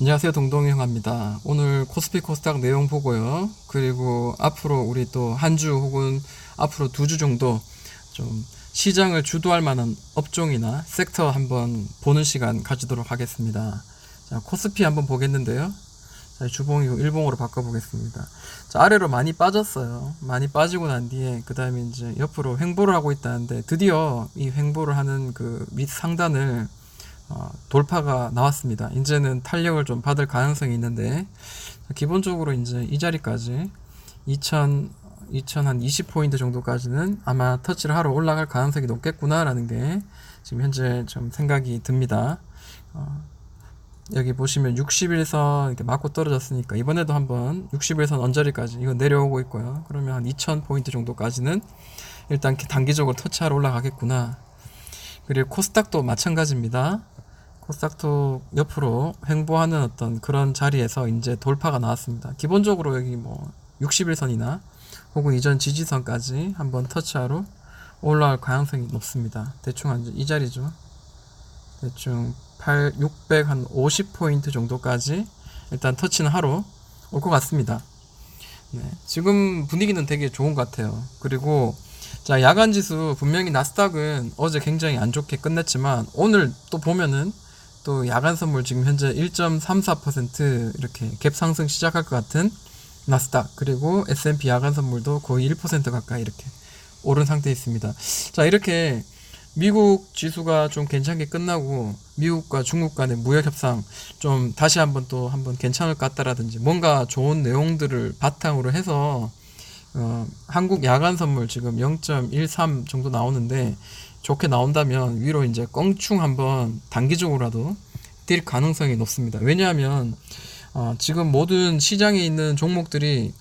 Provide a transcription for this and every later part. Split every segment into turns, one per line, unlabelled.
안녕하세요 동동이 형입니다. 오늘 코스피 코스닥 내용 보고요. 그리고 앞으로 우리 또 한 주 혹은 앞으로 두 주 정도 좀 시장을 주도할 만한 업종이나 섹터 한번 보는 시간 가지도록 하겠습니다. 자 코스피 한번 보겠는데요. 자 주봉이고 일봉으로 바꿔보겠습니다. 자 아래로 많이 빠졌어요. 많이 빠지고 난 뒤에 그 다음에 이제 옆으로 횡보를 하고 있다는데 드디어 이 횡보를 하는 그 밑 상단을 어, 돌파가 나왔습니다. 이제는 탄력을 좀 받을 가능성이 있는데 기본적으로 이제 이 자리까지 2000 2000한 20 포인트 정도까지는 아마 터치를 하러 올라갈 가능성이 높겠구나라는 게 지금 현재 좀 생각이 듭니다. 어, 여기 보시면 61선 이렇게 맞고 떨어졌으니까 이번에도 한번 61선 언저리까지 이거 내려오고 있고요. 그러면 한 2000 포인트 정도까지는 일단 단기적으로 터치하러 올라가겠구나. 그리고 코스닥도 마찬가지입니다. 코스닥도 옆으로 횡보하는 어떤 그런 자리에서 이제 돌파가 나왔습니다. 기본적으로 여기 뭐 60일선이나 혹은 이전 지지선까지 한번 터치하러 올라갈 가능성이 높습니다. 대충 한 이 자리죠. 대충 8, 600, 한 50포인트 정도까지 일단 터치는 하러 올 것 같습니다. 네, 지금 분위기는 되게 좋은 것 같아요. 그리고 자 야간 지수 분명히 나스닥은 어제 굉장히 안 좋게 끝냈지만 오늘 또 보면은 또 야간 선물 지금 현재 1.34% 이렇게 갭 상승 시작할 것 같은 나스닥 그리고 S&P 야간 선물도 거의 1% 가까이 이렇게 오른 상태에 있습니다. 자 이렇게 미국 지수가 좀 괜찮게 끝나고 미국과 중국 간의 무역 협상 좀 다시 한번 또 한번 괜찮을 것 같다라든지 뭔가 좋은 내용들을 바탕으로 해서 어, 한국 야간 선물 지금 0.13 정도 나오는데 좋게 나온다면 위로 이제 껑충 한번 단기적으로라도 뛸 가능성이 높습니다. 왜냐하면 어, 지금 모든 시장에 있는 종목들이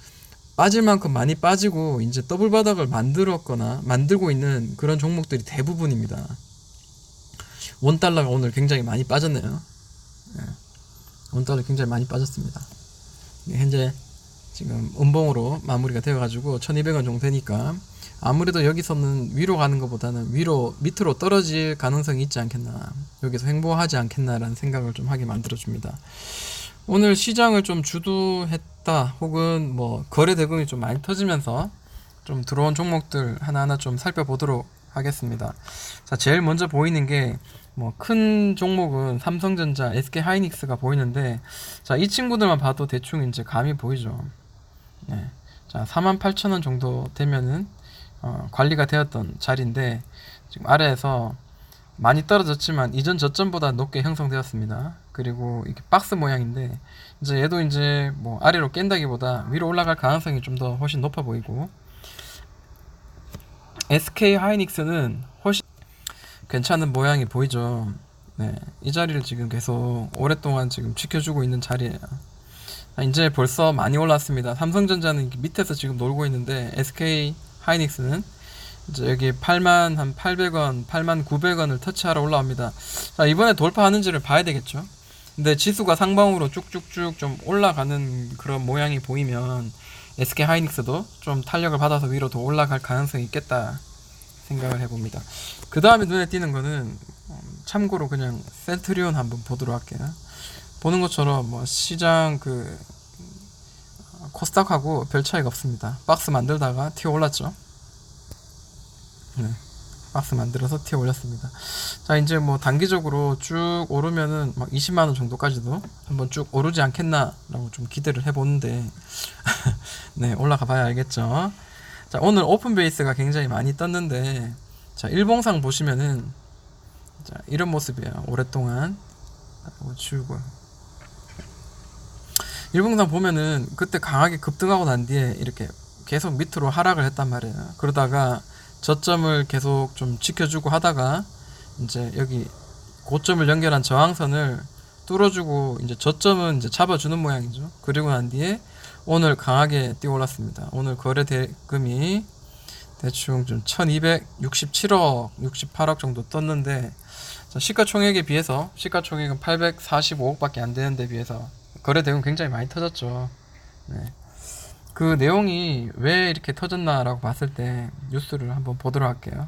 빠질 만큼 많이 빠지고 이제 더블 바닥을 만들었거나 만들고 있는 그런 종목들이 대부분입니다. 원 달러가 오늘 굉장히 많이 빠졌네요. 네. 원 달러 굉장히 많이 빠졌습니다. 네, 현재 지금 음봉으로 마무리가 되어가지고 1200원 정도 되니까 아무래도 여기서는 위로 가는 것보다는 위로 밑으로 떨어질 가능성이 있지 않겠나 여기서 횡보하지 않겠나라는 생각을 좀 하게 만들어줍니다. 오늘 시장을 좀 주도했다 혹은 뭐 거래 대금이 좀 많이 터지면서 좀 들어온 종목들 하나하나 좀 살펴보도록 하겠습니다. 자, 제일 먼저 보이는 게 뭐 큰 종목은 삼성전자, SK 하이닉스가 보이는데 자, 이 친구들만 봐도 대충 이제 감이 보이죠. 네. 자, 48,000원 정도 되면은 어, 관리가 되었던 자리인데 지금 아래에서 많이 떨어졌지만 이전 저점보다 높게 형성되었습니다. 그리고 이게 박스 모양인데 이제 얘도 이제 뭐 아래로 깬다기보다 위로 올라갈 가능성이 좀 더 훨씬 높아 보이고 SK 하이닉스는 훨씬 괜찮은 모양이 보이죠. 네, 이 자리를 지금 계속 오랫동안 지금 지켜주고 있는 자리예요. 이제 벌써 많이 올랐습니다. 삼성전자는 밑에서 지금 놀고 있는데 SK 하이닉스는 이제 여기 8만 한 800원, 8만 900원을 터치하러 올라옵니다. 자, 이번에 돌파하는지를 봐야 되겠죠. 근데 지수가 상방으로 쭉쭉쭉 좀 올라가는 그런 모양이 보이면 SK 하이닉스도 좀 탄력을 받아서 위로 더 올라갈 가능성이 있겠다 생각을 해봅니다. 그 다음에 눈에 띄는 거는 참고로 그냥 센트리온 한번 보도록 할게요. 보는 것처럼 뭐 시장 그 코스닥하고 별 차이가 없습니다. 박스 만들다가 튀어 올랐죠. 네. 박스 만들어서 튀어 올렸습니다. 자, 이제 뭐 단기적으로 쭉 오르면은 막 20만 원 정도까지도 한번 쭉 오르지 않겠나라고 좀 기대를 해 보는데, 네, 올라가 봐야 알겠죠. 자, 오늘 오픈 베이스가 굉장히 많이 떴는데, 자, 일봉상 보시면은, 자, 이런 모습이에요. 오랫동안. 지우고 일봉상 보면은 그때 강하게 급등하고 난 뒤에 이렇게 계속 밑으로 하락을 했단 말이에요. 그러다가 저점을 계속 좀 지켜주고 하다가 이제 여기 고점을 연결한 저항선을 뚫어주고 이제 저점은 이제 잡아주는 모양이죠. 그리고 난 뒤에 오늘 강하게 뛰어 올랐습니다. 오늘 거래 대금이 대충 좀 1267억, 68억 정도 떴는데 시가총액에 비해서 시가총액은 845억밖에 안 되는데 비해서 거래 대금 굉장히 많이 터졌죠. 네. 그 내용이 왜 이렇게 터졌나라고 봤을 때 뉴스를 한번 보도록 할게요.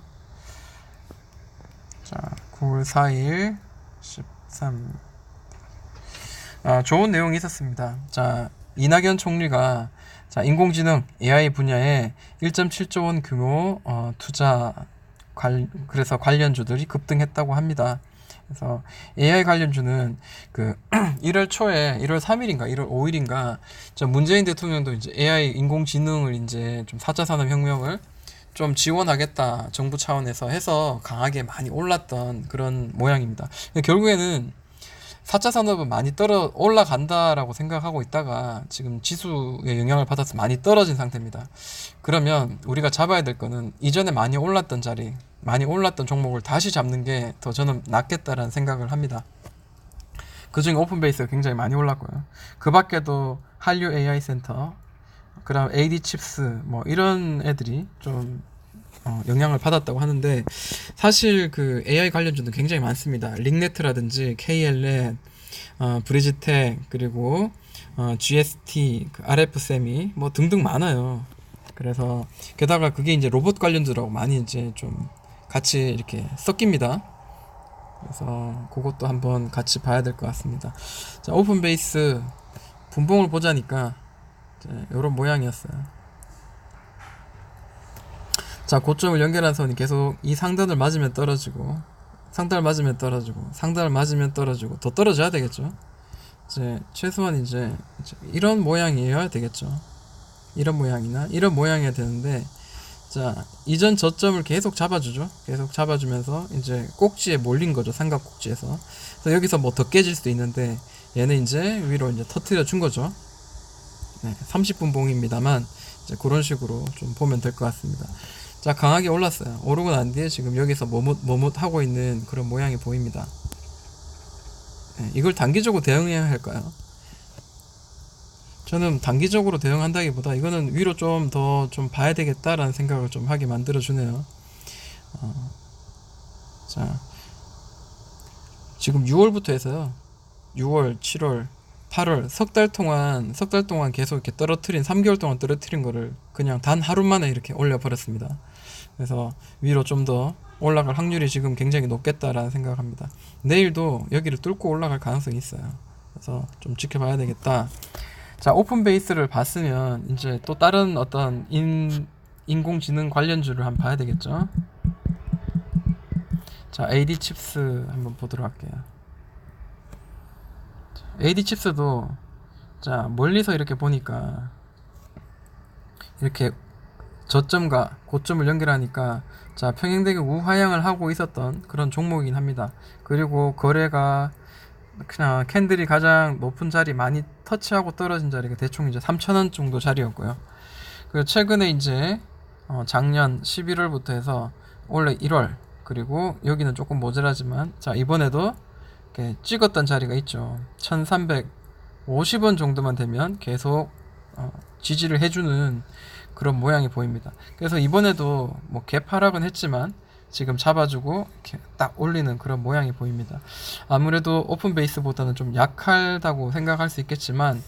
자, 9월 4일 13 아, 좋은 내용이 있었습니다. 자, 이낙연 총리가 자, 인공지능 AI 분야에 1.7조 원 규모 어, 투자 관, 그래서 관련주들이 급등했다고 합니다. 그래서 AI 관련주는 그 1월 초에 1월 3일인가 1월 5일인가 저 문재인 대통령도 이제 AI 인공지능을 이제 좀 4차 산업 혁명을 좀 지원하겠다 정부 차원에서 해서 강하게 많이 올랐던 그런 모양입니다. 결국에는 4차 산업은 많이 떨어 올라간다라고 생각하고 있다가 지금 지수의 영향을 받아서 많이 떨어진 상태입니다. 그러면 우리가 잡아야 될 거는 이전에 많이 올랐던 자리, 많이 올랐던 종목을 다시 잡는 게 더 저는 낫겠다라는 생각을 합니다. 그중에 오픈베이스가 굉장히 많이 올랐고요. 그 밖에도 한류 AI 센터, 그다음 AD 칩스 뭐 이런 애들이 좀 어, 영향을 받았다고 하는데 사실 그 AI 관련주는 굉장히 많습니다. 링네트라든지 KLN, 어, 브리지텍 그리고 어, GST, 그 RF 세미 뭐 등등 많아요. 그래서 게다가 그게 이제 로봇 관련주라고 많이 이제 좀 같이 이렇게 섞입니다. 그래서 그것도 한번 같이 봐야 될 것 같습니다. 자, 오픈 베이스 분봉을 보자니까 이런 모양이었어요. 자, 고점을 연결한 선이 계속 이 상단을 맞으면 떨어지고 상단을 맞으면 떨어지고 상단을 맞으면 떨어지고 더 떨어져야 되겠죠. 이제 최소한 이제, 이런 모양이어야 되겠죠. 이런 모양이나 이런 모양이어야 되는데 자 이전 저점을 계속 잡아주죠. 계속 잡아주면서 이제 꼭지에 몰린 거죠. 삼각 꼭지에서. 그래서 여기서 뭐 더 깨질 수도 있는데 얘는 이제 위로 이제 터트려 준 거죠. 네, 30분 봉입니다만 이제 그런 식으로 좀 보면 될 것 같습니다. 자 강하게 올랐어요. 오르고 난 뒤에 지금 여기서 머뭇 머뭇 하고 있는 그런 모양이 보입니다. 네, 이걸 단기적으로 대응해야 할까요? 저는 단기적으로 대응한다기보다 이거는 위로 좀더좀 봐야 되겠다라는 생각을 좀 하게 만들어 주네요. 어, 자 지금 6월부터 해서요. 6월, 7월, 8월 석 달 동안 석 달 동안 계속 이렇게 떨어뜨린 3개월 동안 떨어뜨린 거를 그냥 단 하루 만에 이렇게 올려 버렸습니다. 그래서 위로 좀 더 올라갈 확률이 지금 굉장히 높겠다라는 생각을 합니다. 내일도 여기를 뚫고 올라갈 가능성이 있어요. 그래서 좀 지켜봐야 되겠다. 자, 오픈 베이스를 봤으면 이제 또 다른 어떤 인, 인공지능 관련주를 한번 봐야 되겠죠. 자, AD 칩스 한번 보도록 할게요. 자, AD 칩스도 자, 멀리서 이렇게 보니까 이렇게 저점과 고점을 연결하니까 자 평행되게 우하향을 하고 있었던 그런 종목이긴 합니다. 그리고 거래가 그냥 캔들이 가장 높은 자리 많이 터치하고 떨어진 자리가 대충 이제 3,000원 정도 자리였고요. 그리고 최근에 이제 어 작년 11월부터 해서 원래 1월 그리고 여기는 조금 모자라지만 자 이번에도 이렇게 찍었던 자리가 있죠. 1,350원 정도만 되면 계속 어 지지를 해주는 그런 모양이 보입니다. 그래서 이번에도 뭐 개파락은 했지만 지금 잡아주고 이렇게 딱 올리는 그런 모양이 보입니다. 아무래도 오픈 베이스보다는 좀 약하다고 생각할 수 있겠지만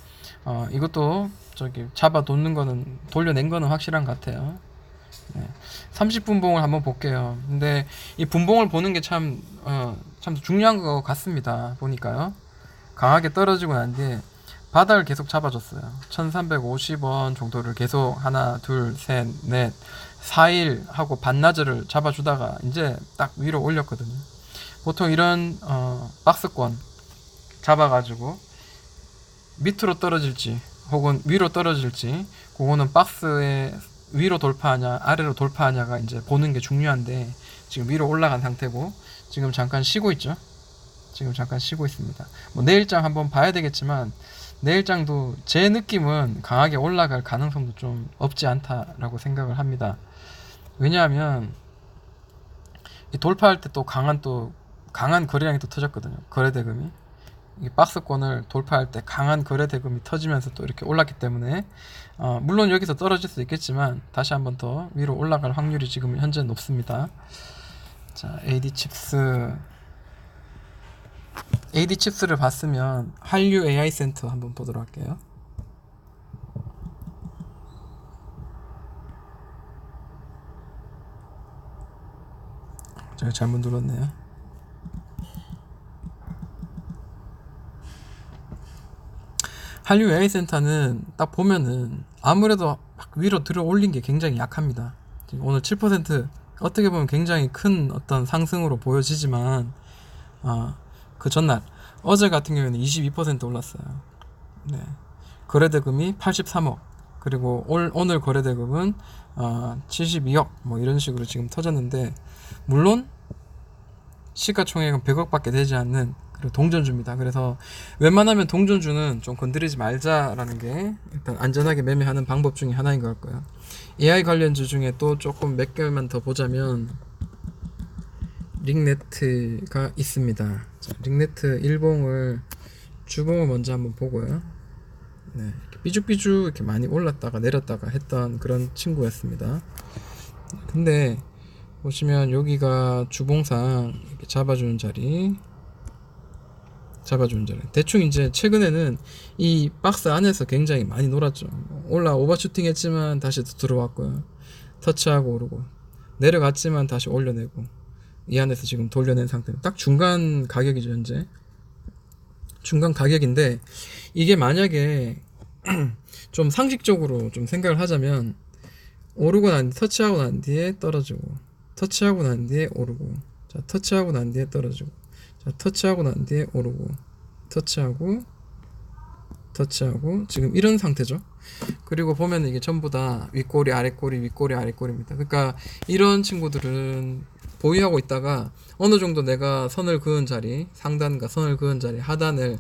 어, 이것도 저기 잡아 놓는 거는 돌려낸 거는 확실한 것 같아요. 네. 30분봉을 한번 볼게요. 근데 이 분봉을 보는 게 참, 어, 참 중요한 것 같습니다. 보니까요. 강하게 떨어지고 난 뒤에 바닥을 계속 잡아줬어요. 1350원 정도를 계속 하나, 둘, 셋, 넷, 4일 하고 반나절을 잡아주다가 이제 딱 위로 올렸거든요. 보통 이런 어, 박스권 잡아가지고 밑으로 떨어질지 혹은 위로 떨어질지 그거는 박스에 위로 돌파하냐 아래로 돌파하냐가 이제 보는 게 중요한데 지금 위로 올라간 상태고 지금 잠깐 쉬고 있죠. 지금 잠깐 쉬고 있습니다. 뭐 내일장 한번 봐야 되겠지만 내일장도 제 느낌은 강하게 올라갈 가능성도 좀 없지 않다라고 생각을 합니다. 왜냐하면 돌파할 때 또 강한 또 강한 거래량이 또 터졌거든요. 거래 대금이 이 박스권을 돌파할 때 강한 거래 대금이 터지면서 또 이렇게 올랐기 때문에 어, 물론 여기서 떨어질 수 있겠지만 다시 한번 더 위로 올라갈 확률이 지금 현재 높습니다. 자, AD 칩스 AD 칩스를 봤으면 한류 AI 센터 한번 보도록 할게요. 제가 잘못 눌렀네요. 한류 AI 센터는 딱 보면은 아무래도 막 위로 들어 올린 게 굉장히 약합니다. 오늘 7% 어떻게 보면 굉장히 큰 어떤 상승으로 보여지지만 아, 그 전날 어제 같은 경우에는 22% 올랐어요. 네. 거래대금이 83억 그리고 올, 오늘 거래대금은 어, 72억 뭐 이런 식으로 지금 터졌는데 물론 시가총액은 100억밖에 되지 않는 그리고 동전주입니다. 그래서 웬만하면 동전주는 좀 건드리지 말자라는 게 일단 안전하게 매매하는 방법 중에 하나인 것 같고요. AI 관련주 중에 또 조금 몇 개만 더 보자면 링네트가 있습니다. 자, 링네트 일봉을 주봉을 먼저 한번 보고요. 네, 이렇게 삐죽삐죽 이렇게 많이 올랐다가 내렸다가 했던 그런 친구였습니다. 근데 보시면 여기가 주봉상 이렇게 잡아주는 자리 잡아주는 자리 대충 이제 최근에는 이 박스 안에서 굉장히 많이 놀았죠 올라 오버슈팅 했지만 다시 또 들어왔고요 터치하고 오르고 내려갔지만 다시 올려내고 이 안에서 지금 돌려낸 상태입니다 딱 중간 가격이죠 현재. 중간 가격인데 이게 만약에 좀 상식적으로 좀 생각을 하자면 오르고 난 터치하고 난 뒤에 떨어지고 터치하고 난 뒤에 오르고 자 터치하고 난 뒤에 떨어지고 자 터치하고 난 뒤에 오르고 터치하고 터치하고 지금 이런 상태죠. 그리고 보면 이게 전부 다 윗꼬리 아랫꼬리 윗꼬리 아랫꼬리입니다. 그러니까 이런 친구들은 보유하고 있다가 어느 정도 내가 선을 그은 자리 상단과 선을 그은 자리 하단을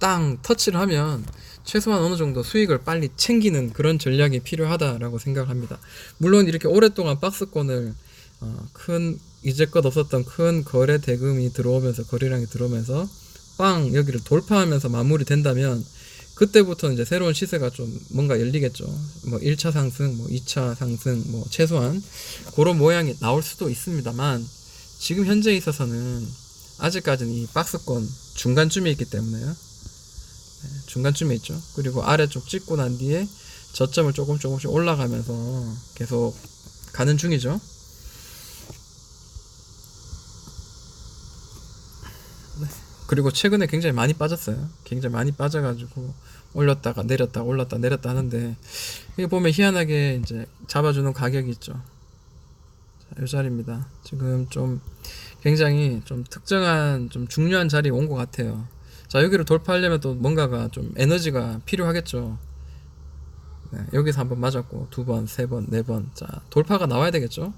땅 터치를 하면 최소한 어느 정도 수익을 빨리 챙기는 그런 전략이 필요하다라고 생각합니다. 물론 이렇게 오랫동안 박스권을 어, 큰 이제껏 없었던 큰 거래 대금이 들어오면서 거래량이 들어오면서 빵 여기를 돌파하면서 마무리된다면 그때부터 이제 새로운 시세가 좀 뭔가 열리겠죠. 뭐 1차 상승, 뭐 2차 상승, 뭐 최소한 그런 모양이 나올 수도 있습니다만 지금 현재 있어서는 아직까지는 이 박스권 중간쯤에 있기 때문에요. 네, 중간쯤에 있죠. 그리고 아래쪽 찍고 난 뒤에 저점을 조금 조금씩 올라가면서 계속 가는 중이죠. 그리고 최근에 굉장히 많이 빠졌어요. 굉장히 많이 빠져가지고 올렸다가 내렸다 올랐다 내렸다 하는데 이게 보면 희한하게 이제 잡아주는 가격이 있죠. 자, 이 자리입니다. 지금 좀 굉장히 좀 특정한 좀 중요한 자리에 온 것 같아요. 자 여기를 돌파하려면 또 뭔가가 좀 에너지가 필요하겠죠. 네, 여기서 한번 맞았고 두 번, 세 번, 네 번. 자 돌파가 나와야 되겠죠.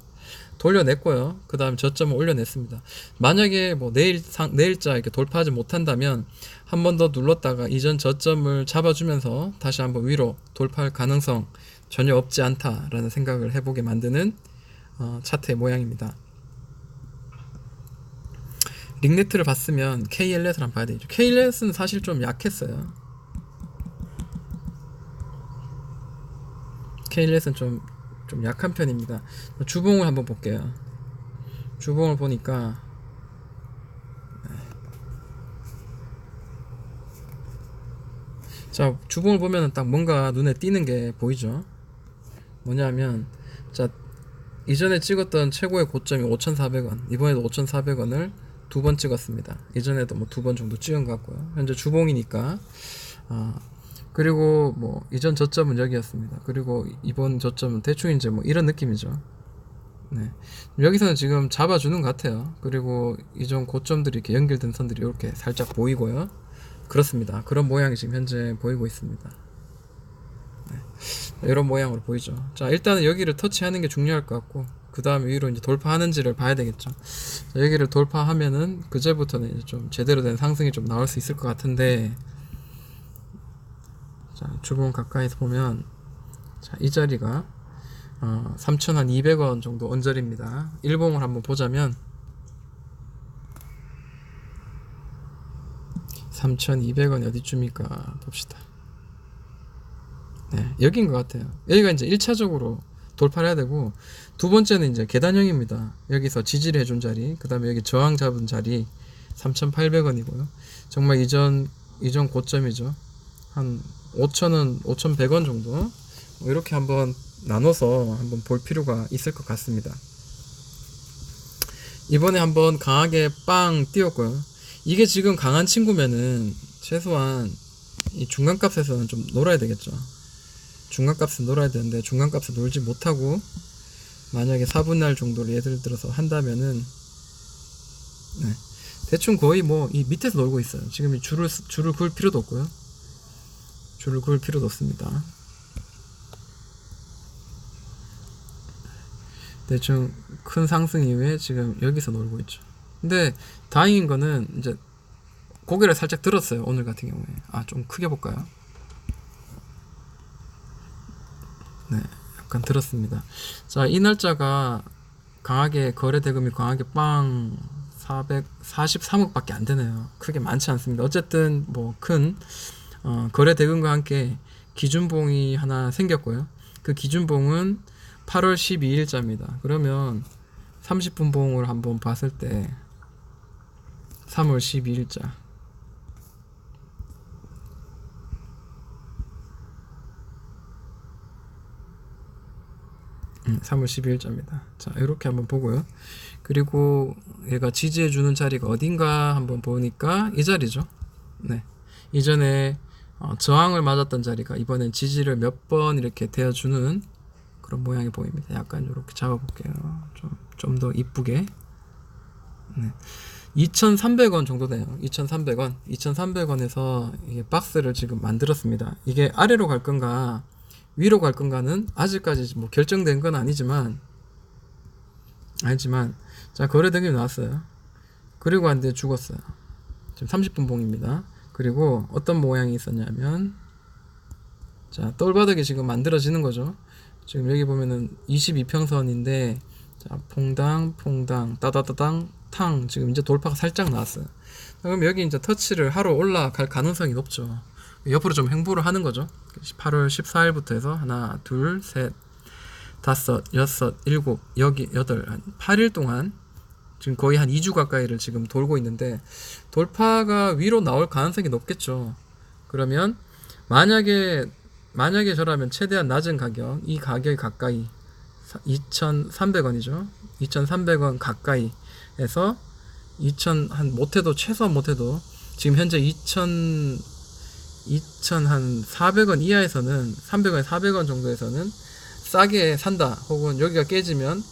돌려냈고요. 그 다음 저점을 올려냈습니다. 만약에 뭐 내일 상, 내일자 이렇게 돌파하지 못한다면 한 번 더 눌렀다가 이전 저점을 잡아주면서 다시 한번 위로 돌파할 가능성 전혀 없지 않다라는 생각을 해보게 만드는 어, 차트의 모양입니다. 링네트를 봤으면 KLS를 한번 봐야 되죠. KLS는 사실 좀 약했어요. KLS는 좀, 좀 약한 편입니다. 주봉을 한번 볼게요. 주봉을 보니까 자 주봉을 보면은 딱 뭔가 눈에 띄는 게 보이죠. 뭐냐면 자 이전에 찍었던 최고의 고점이 5,400원, 이번에도 5,400원을 두 번 찍었습니다. 이전에도 뭐 두 번 정도 찍은 것 같고요. 현재 주봉이니까 아 그리고 뭐 이전 저점은 여기였습니다. 그리고 이번 저점은 대충 이제 뭐 이런 느낌이죠. 네. 여기서는 지금 잡아주는 것 같아요. 그리고 이전 고점들이 이렇게 연결된 선들이 이렇게 살짝 보이고요. 그렇습니다. 그런 모양이 지금 현재 보이고 있습니다. 네. 이런 모양으로 보이죠. 자, 일단은 여기를 터치하는 게 중요할 것 같고, 그 다음에 위로 이제 돌파하는지를 봐야 되겠죠. 자, 여기를 돌파하면은 그제부터는 이제 좀 제대로 된 상승이 좀 나올 수 있을 것 같은데, 자, 주봉 가까이서 보면, 자, 이 자리가 어, 3,200원 정도 언저리입니다. 일봉을 한번 보자면 3,200원이 어디쯤일까 봅시다. 네, 여긴 것 같아요. 여기가 이제 1차적으로 돌파를 해야 되고 두 번째는 이제 계단형입니다. 여기서 지지를 해준 자리, 그 다음에 여기 저항 잡은 자리 3,800원이고요. 정말 이전 이전 고점이죠. 한 5,000원, 5,100원 정도 뭐 이렇게 한번 나눠서 한번 볼 필요가 있을 것 같습니다. 이번에 한번 강하게 빵 뛰었고요. 이게 지금 강한 친구면은 최소한 이 중간값에서는 좀 놀아야 되겠죠. 중간값을 놀아야 되는데 중간값을 놀지 못하고 만약에 4분의 1 정도를 예를 들어서 한다면은 네. 대충 거의 뭐 이 밑에서 놀고 있어요. 지금 이 줄을 쓰- 줄을 그을 필요도 없고요. 줄을 그을 필요도 없습니다. 대충 큰 상승 이후에 지금 여기서 놀고 있죠. 근데 다행인 거는 이제 고개를 살짝 들었어요. 오늘 같은 경우에. 아, 좀 크게 볼까요? 네, 약간 들었습니다. 자, 이 날짜가 강하게 거래 대금이 강하게 빵 443억밖에 안 되네요. 크게 많지 않습니다. 어쨌든 뭐 큰 어, 거래 대금과 함께 기준봉이 하나 생겼고요. 그 기준봉은 8월 12일자입니다. 그러면 30분 봉을 한번 봤을 때 3월 12일자 음, 3월 12일자입니다. 자, 이렇게 한번 보고요. 그리고 얘가 지지해 주는 자리가 어딘가 한번 보니까 이 자리죠. 네. 이전에 어, 저항을 맞았던 자리가 이번엔 지지를 몇 번 이렇게 대어 주는 그런 모양이 보입니다. 약간 이렇게 잡아 볼게요. 좀 좀 더 이쁘게. 네. 2,300원 정도 돼요. 2,300원. 2,300원에서 이게 박스를 지금 만들었습니다. 이게 아래로 갈 건가 위로 갈 건가는 아직까지 뭐 결정된 건 아니지만 아니지만 자 거래 대금이 나왔어요. 그리고 안 돼 죽었어요. 지금 30분 봉입니다. 그리고 어떤 모양이 있었냐면 자 똘바닥이 지금 만들어지는 거죠. 지금 여기 보면은 22평선인데 자 퐁당 퐁당 따다다당 탕 지금 이제 돌파가 살짝 나왔어요. 그럼 여기 이제 터치를 하러 올라갈 가능성이 높죠. 옆으로 좀 행보를 하는 거죠. 8월 14일부터 해서 하나, 둘, 셋, 다섯, 여섯, 일곱, 여기 여덟, 한 8일 동안 지금 거의 한 2주 가까이를 지금 돌고 있는데 돌파가 위로 나올 가능성이 높겠죠. 그러면 만약에 만약에 저라면 최대한 낮은 가격, 이 가격이 가까이 2,300원이죠. 2,300원 가까이에서 2,000 한 못해도 최소한 못해도 지금 현재 2,000 2,000한 400원 이하에서는 300원, 400원 정도에서는 싸게 산다. 혹은 여기가 깨지면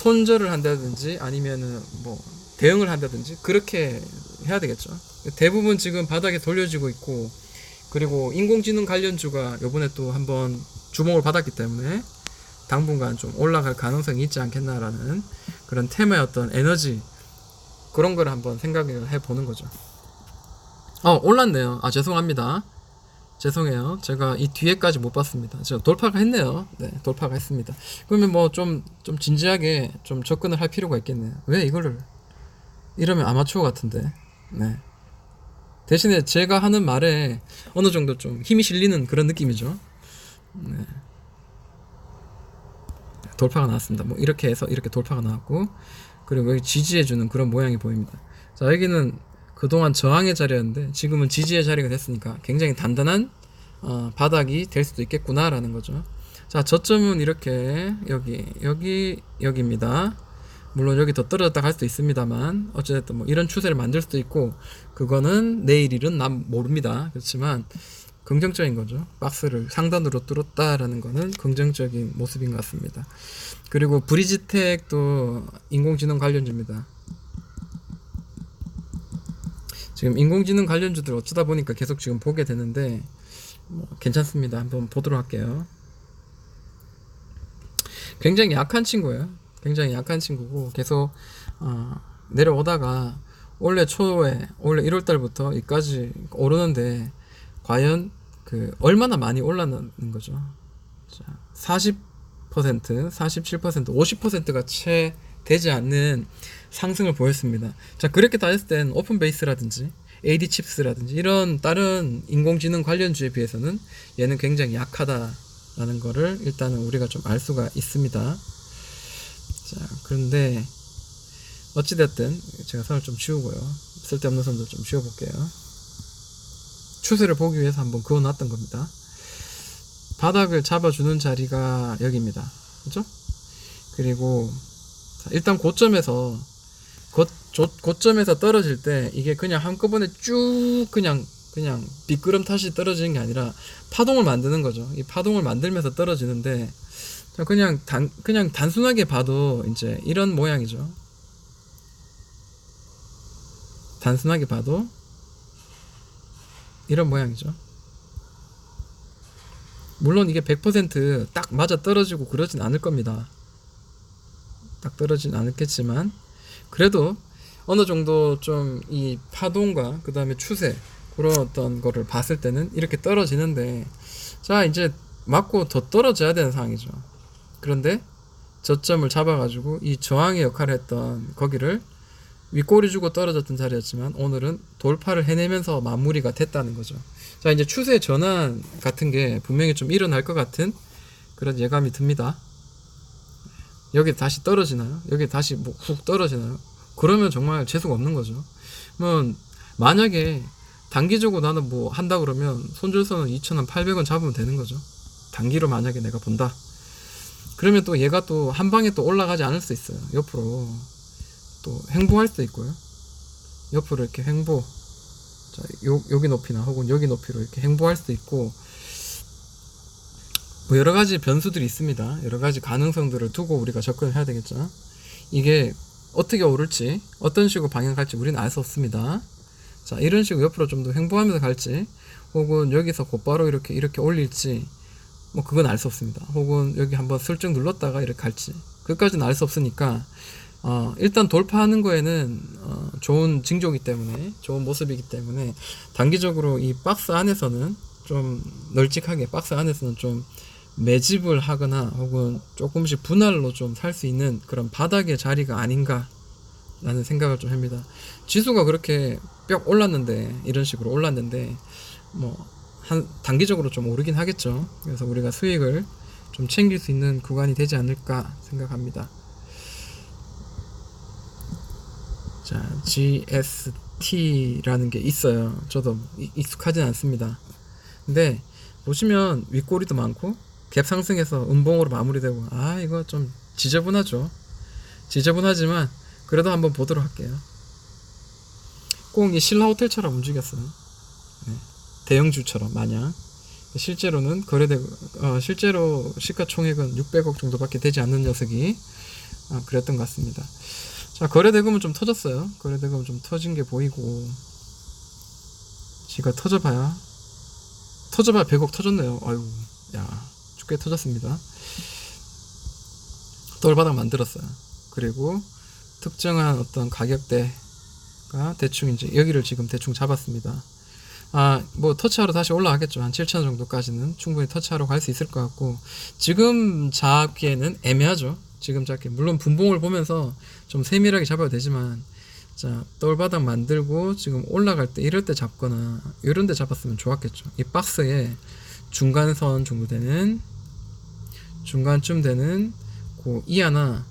손절을 한다든지 아니면은 뭐 대응을 한다든지 그렇게 해야 되겠죠. 대부분 지금 바닥에 돌려지고 있고 그리고 인공지능 관련주가 요번에 또 한번 주목을 받았기 때문에 당분간 좀 올라갈 가능성이 있지 않겠나라는 그런 테마의 어떤 에너지 그런 걸 한번 생각을 해 보는 거죠. 어 올랐네요. 아 죄송합니다. 죄송해요. 제가 이 뒤에까지 못 봤습니다. 제가 돌파가 했네요. 네, 돌파가 했습니다. 그러면 뭐 좀 좀 진지하게 좀 접근을 할 필요가 있겠네요. 왜 이거를 이러면 아마추어 같은데. 네. 대신에 제가 하는 말에 어느 정도 좀 힘이 실리는 그런 느낌이죠. 네. 돌파가 나왔습니다. 뭐 이렇게 해서 이렇게 돌파가 나왔고 그리고 여기 지지해주는 그런 모양이 보입니다. 자 여기는 그동안 저항의 자리였는데 지금은 지지의 자리가 됐으니까 굉장히 단단한 어, 바닥이 될 수도 있겠구나라는 거죠. 자 저점은 이렇게 여기 여기 여기입니다. 물론 여기 더 떨어졌다 갈 수도 있습니다만 어쨌든 뭐 이런 추세를 만들 수도 있고 그거는 내일 일은 난 모릅니다. 그렇지만 긍정적인 거죠. 박스를 상단으로 뚫었다라는 거는 긍정적인 모습인 것 같습니다. 그리고 브리지텍도 인공지능 관련주입니다. 지금 인공지능 관련주들 어쩌다 보니까 계속 지금 보게 되는데 뭐 괜찮습니다. 한번 보도록 할게요. 굉장히 약한 친구예요. 굉장히 약한 친구고 계속 어, 내려오다가 올해 초에 올해 1월 달부터 여기까지 오르는데 과연 그 얼마나 많이 올랐는 거죠. 자, 40%, 47%, 50%가 채 되지 않는 상승을 보였습니다. 자, 그렇게 따졌을 땐 오픈 베이스라든지 AD 칩스라든지 이런 다른 인공지능 관련주에 비해서는 얘는 굉장히 약하다라는 거를 일단은 우리가 좀 알 수가 있습니다. 자, 그런데 어찌됐든 제가 선을 좀 치우고요. 쓸데없는 선도 좀 치워볼게요. 추세를 보기 위해서 한번 그어놨던 겁니다. 바닥을 잡아주는 자리가 여기입니다. 그죠? 그리고 자, 일단 고점에서 고, 조, 고점에서 떨어질 때 이게 그냥 한꺼번에 쭉 그냥 그냥 미끄럼 탓이 떨어지는 게 아니라 파동을 만드는 거죠. 이 파동을 만들면서 떨어지는데 자, 그냥 단 그냥 단순하게 봐도 이제 이런 모양이죠. 단순하게 봐도 이런 모양이죠. 물론 이게 100%딱 맞아 떨어지고 그러진 않을 겁니다. 딱 떨어지진 않겠지만 그래도 어느 정도 좀 이 파동과 그 다음에 추세 그런 어떤 거를 봤을 때는 이렇게 떨어지는데 자 이제 맞고 더 떨어져야 되는 상황이죠. 그런데 저점을 잡아가지고 이 저항의 역할을 했던 거기를 윗꼬리 주고 떨어졌던 자리였지만 오늘은 돌파를 해내면서 마무리가 됐다는 거죠. 자 이제 추세 전환 같은 게 분명히 좀 일어날 것 같은 그런 예감이 듭니다. 여기 다시 떨어지나요? 여기 다시 뭐 훅 떨어지나요? 그러면 정말 재수가 없는 거죠. 뭐 만약에 단기적으로 나는 뭐 한다 그러면 손절선은 2,800원 잡으면 되는 거죠. 단기로 만약에 내가 본다. 그러면 또 얘가 또 한 방에 또 올라가지 않을 수 있어요. 옆으로 또 횡보할 수도 있고요. 옆으로 이렇게 횡보. 자, 요, 여기 높이나 혹은 여기 높이로 이렇게 횡보할 수도 있고 뭐 여러 가지 변수들이 있습니다. 여러 가지 가능성들을 두고 우리가 접근을 해야 되겠죠. 이게 어떻게 오를지 어떤 식으로 방향 갈지 우리는 알 수 없습니다. 자 이런 식으로 옆으로 좀 더 횡보하면서 갈지 혹은 여기서 곧바로 이렇게 이렇게 올릴지 뭐 그건 알 수 없습니다. 혹은 여기 한번 슬쩍 눌렀다가 이렇게 갈지 그까지는 알 수 없으니까 어, 일단 돌파하는 거에는 어, 좋은 징조이기 때문에 좋은 모습이기 때문에 단기적으로 이 박스 안에서는 좀 널찍하게 박스 안에서는 좀 매집을 하거나 혹은 조금씩 분할로 좀 살 수 있는 그런 바닥의 자리가 아닌가 라는 생각을 좀 합니다. 지수가 그렇게 뼈 올랐는데 이런 식으로 올랐는데 뭐 한 단기적으로 좀 오르긴 하겠죠. 그래서 우리가 수익을 좀 챙길 수 있는 구간이 되지 않을까 생각합니다. 자, GST라는 게 있어요. 저도 이- 익숙하진 않습니다. 근데 보시면 윗꼬리도 많고 갭 상승해서 음봉으로 마무리되고 아 이거 좀 지저분하죠. 지저분하지만 그래도 한번 보도록 할게요. 꼭 이 신라 호텔처럼 움직였어요. 네. 대형주처럼 마냥 실제로는 거래되고 어, 실제로 시가총액은 600억 정도밖에 되지 않는 녀석이 아, 그랬던 것 같습니다. 자 거래대금은 좀 터졌어요. 거래대금은 좀 터진 게 보이고 지가 터져봐야 터져봐야 100억 터졌네요. 아유 야 꽤 터졌습니다. 돌바닥 만들었어요. 그리고 특정한 어떤 가격대가 대충 이제 여기를 지금 대충 잡았습니다. 아, 뭐 터치하러 다시 올라가겠죠. 한 7천 정도까지는 충분히 터치하러 갈 수 있을 것 같고 지금 잡기에는 애매하죠. 지금 잡기 물론 분봉을 보면서 좀 세밀하게 잡아야 되지만 자 돌바닥 만들고 지금 올라갈 때 이럴 때 잡거나 이런 데 잡았으면 좋았겠죠. 이 박스에 중간선 정도 되는 중간쯤 되는 그 이하나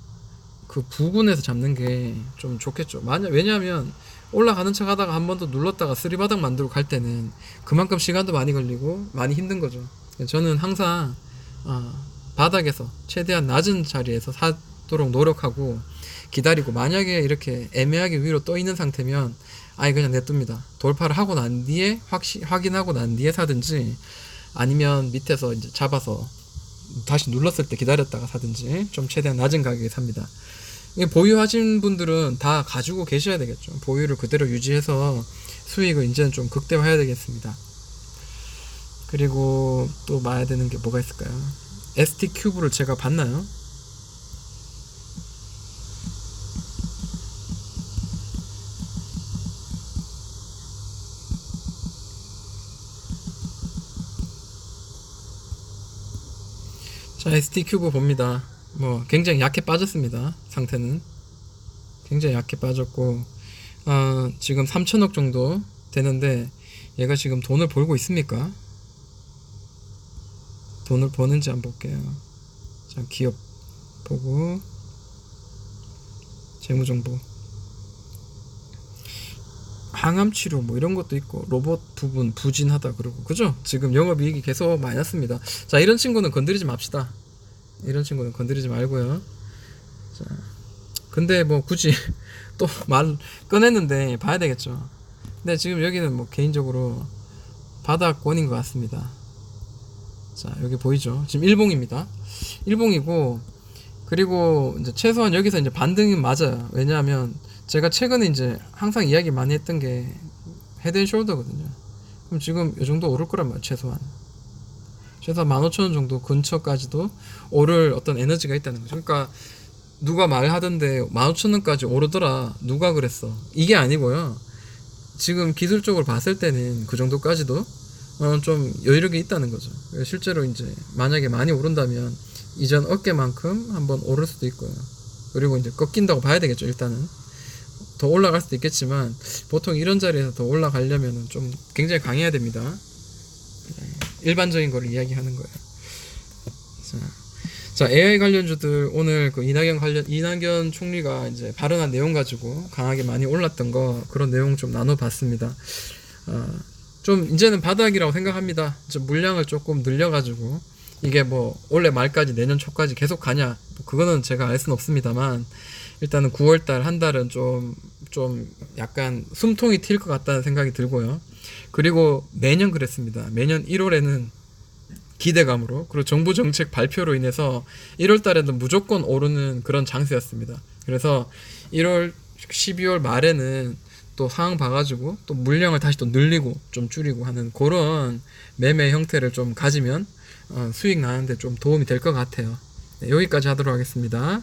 그 부근에서 잡는 게 좀 좋겠죠. 만약 왜냐하면 올라가는 척 하다가 한 번 더 눌렀다가 쓰리바닥 만들고 갈 때는 그만큼 시간도 많이 걸리고 많이 힘든 거죠. 저는 항상 아, 바닥에서 최대한 낮은 자리에서 사도록 노력하고 기다리고 만약에 이렇게 애매하게 위로 떠 있는 상태면 아예 그냥 냅둡니다. 돌파를 하고 난 뒤에 확시, 확인하고 난 뒤에 사든지 아니면 밑에서 이제 잡아서 다시 눌렀을 때 기다렸다가 사든지 좀 최대한 낮은 가격에 삽니다. 보유하신 분들은 다 가지고 계셔야 되겠죠. 보유를 그대로 유지해서 수익을 이제는 좀 극대화해야 되겠습니다. 그리고 또 봐야 되는 게 뭐가 있을까요? ST 큐브를 제가 봤나요? 자, ST 큐브 봅니다. 뭐 굉장히 약해 빠졌습니다. 상태는 굉장히 약해 빠졌고 어, 지금 3천억 정도 되는데 얘가 지금 돈을 벌고 있습니까? 돈을 버는지 한번 볼게요. 자, 기업 보고 재무 정보 항암 치료 뭐 이런 것도 있고 로봇 부분 부진하다 그러고 그죠? 지금 영업 이익이 계속 마이너스입니다. 자 이런 친구는 건드리지 맙시다. 이런 친구는 건드리지 말고요. 자 근데 뭐 굳이 또 말 꺼냈는데 봐야 되겠죠. 근데 지금 여기는 뭐 개인적으로 바닥권인 것 같습니다. 자, 여기 보이죠? 지금 일봉입니다. 일봉이고, 그리고 이제 최소한 여기서 이제 반등은 맞아요. 왜냐하면 제가 최근에 이제 항상 이야기 많이 했던 게 헤드앤숄더거든요. 그럼 지금 이 정도 오를 거란 말이에요, 최소한. 최소한 15,000원 정도 근처까지도 오를 어떤 에너지가 있다는 거죠. 그러니까 누가 말하던데 15,000원까지 오르더라. 누가 그랬어? 이게 아니고요. 지금 기술적으로 봤을 때는 그 정도까지도 어, 좀 여유력이 있다는 거죠. 실제로 이제 만약에 많이 오른다면 이전 어깨만큼 한번 오를 수도 있고요. 그리고 이제 꺾인다고 봐야 되겠죠. 일단은 더 올라갈 수도 있겠지만 보통 이런 자리에서 더 올라가려면 좀 굉장히 강해야 됩니다. 네, 일반적인 거를 이야기하는 거예요. 자, 자 AI 관련주들 오늘 그 이낙연 관련 이낙연 총리가 이제 발언한 내용 가지고 강하게 많이 올랐던 거 그런 내용 좀 나눠봤습니다. 어, 좀 이제는 바닥이라고 생각합니다. 좀 물량을 조금 늘려가지고 이게 뭐 올해 말까지 내년 초까지 계속 가냐 뭐 그거는 제가 알 수는 없습니다만 일단은 9월달 한 달은 좀 좀 약간 숨통이 튈 것 같다는 생각이 들고요. 그리고 매년 그랬습니다. 매년 1월에는 기대감으로 그리고 정부 정책 발표로 인해서 1월 달에는 무조건 오르는 그런 장세였습니다. 그래서 1월 12월 말에는 또 상황 봐가지고 또 물량을 다시 또 늘리고 좀 줄이고 하는 그런 매매 형태를 좀 가지면 어, 수익 나는데 좀 도움이 될 것 같아요. 네, 여기까지 하도록 하겠습니다.